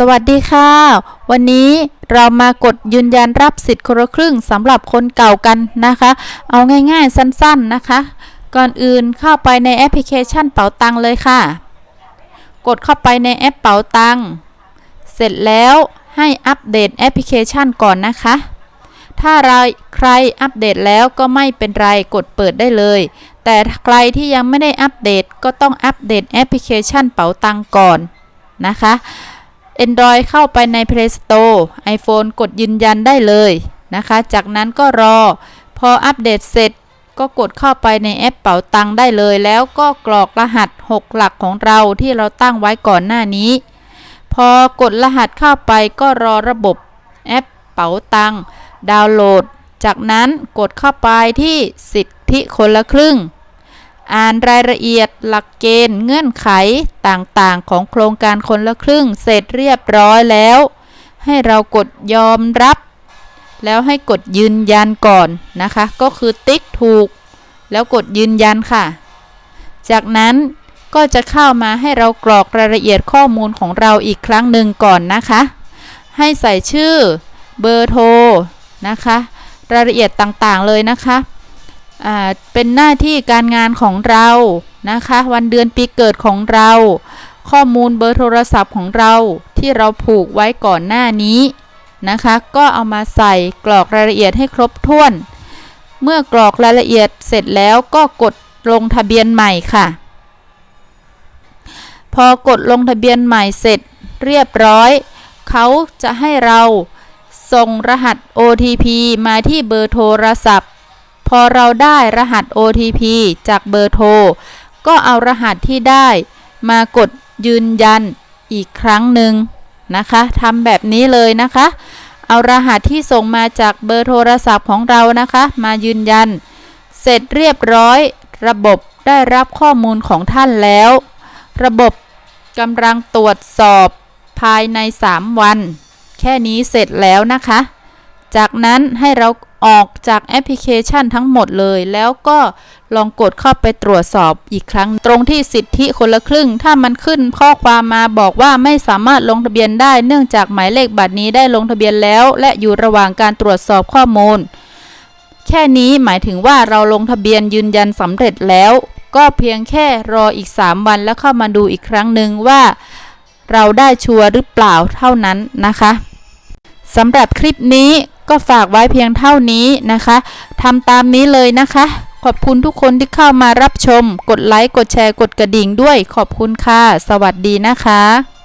สวัสดีค่ะ วันนี้เรามากดยืนยันรับสิทธิ์คนละครึ่งสำหรับคนเก่ากันนะคะ เอาง่ายๆสั้นๆนะคะ ก่อนอื่นเข้าไปในแอปพลิเคชันเป๋าตังเลยค่ะ กดเข้าไปในแอปเป๋าตังเสร็จแล้วให้อัปเดตแอปพลิเคชันก่อนนะคะ ถ้าเราใครอัปเดตแล้วก็ไม่เป็นไรกดเปิดได้เลย แต่ใครที่ยังไม่ได้อัปเดตก็ต้องอัปเดตแอปพลิเคชันเป๋าตังก่อนนะคะ Android เข้าไปใน Play Store iPhone กดยืนยันได้เลยนะคะ จากนั้นก็รอ พออัปเดตเสร็จก็กดเข้าไปในแอปเป๋าตังได้เลย แล้วก็กรอกรหัส 6 หลักของเราที่เราตั้งไว้ก่อนหน้านี้ พอกดรหัสเข้าไปก็รอระบบแอปเป๋าตังดาวน์โหลด จากนั้นกดเข้าไปที่สิทธิคนละครึ่ง อ่านรายละเอียดหลักเกณฑ์เงื่อนไขต่างๆ ของโครงการคนละครึ่งเสร็จเรียบร้อยแล้ว ให้เรากดยอมรับ แล้วให้กดยืนยันก่อนนะคะ ก็คือติ๊กถูก แล้วกดยืนยันค่ะ จากนั้นก็จะเข้ามาให้เรากรอกรายละเอียดข้อมูลของเราอีกครั้งหนึ่งก่อนนะคะ ให้ใส่ชื่อเบอร์โทรนะคะ รายละเอียดต่างๆเลยนะคะ เป็นหน้าที่การงานของเรานะคะ วันเดือนปีเกิดของเรา ข้อมูลเบอร์โทรศัพท์ของเราที่เราผูกไว้ก่อนหน้านี้นะคะ ก็เอามาใส่กรอกรายละเอียดให้ครบถ้วน เมื่อกรอกรายละเอียดเสร็จแล้วก็กดลงทะเบียนใหม่ค่ะ พอกดลงทะเบียนใหม่เสร็จเรียบร้อย เขาจะให้เราส่งรหัส OTP มาที่เบอร์โทรศัพท์ พอเราได้รหัส OTP จากเบอร์โทร ก็เอารหัสที่ได้มากดยืนยันอีกครั้งหนึ่งนะคะทำแบบนี้เลยนะคะ เอารหัสที่ส่งมาจากเบอร์โทรศัพท์ของเรานะคะ มายืนยัน เสร็จเรียบร้อย ระบบได้รับข้อมูลของท่านแล้ว ระบบกำลังตรวจสอบภายใน 3 วัน แค่นี้เสร็จแล้วนะคะ จากนั้นให้เรา ออกจากแอปพลิเคชันทั้งหมดเลย แล้วก็ลองกดเข้าไปตรวจสอบอีกครั้ง ตรงที่สิทธิคนละครึ่ง ถ้ามันขึ้นข้อความมาบอกว่าไม่สามารถลงทะเบียนได้ เนื่องจากหมายเลขบัตรนี้ได้ลงทะเบียนแล้ว และอยู่ระหว่างการตรวจสอบข้อมูล แค่นี้หมายถึงว่าเราลงทะเบียนยืนยันสำเร็จแล้ว ก็เพียงแค่รออีก 3 วันแล้วเข้ามาดูอีกครั้งหนึ่งว่า เราได้ชัวร์หรือเปล่าเท่านั้นนะคะสำหรับคลิปนี้ ก็ฝากไว้เพียงเท่านี้นะคะทำตามนี้เลยนะคะ ขอบคุณทุกคนที่เข้ามารับชม กดไลค์ กดแชร์ กดกระดิ่งด้วย ขอบคุณค่ะ สวัสดีนะคะ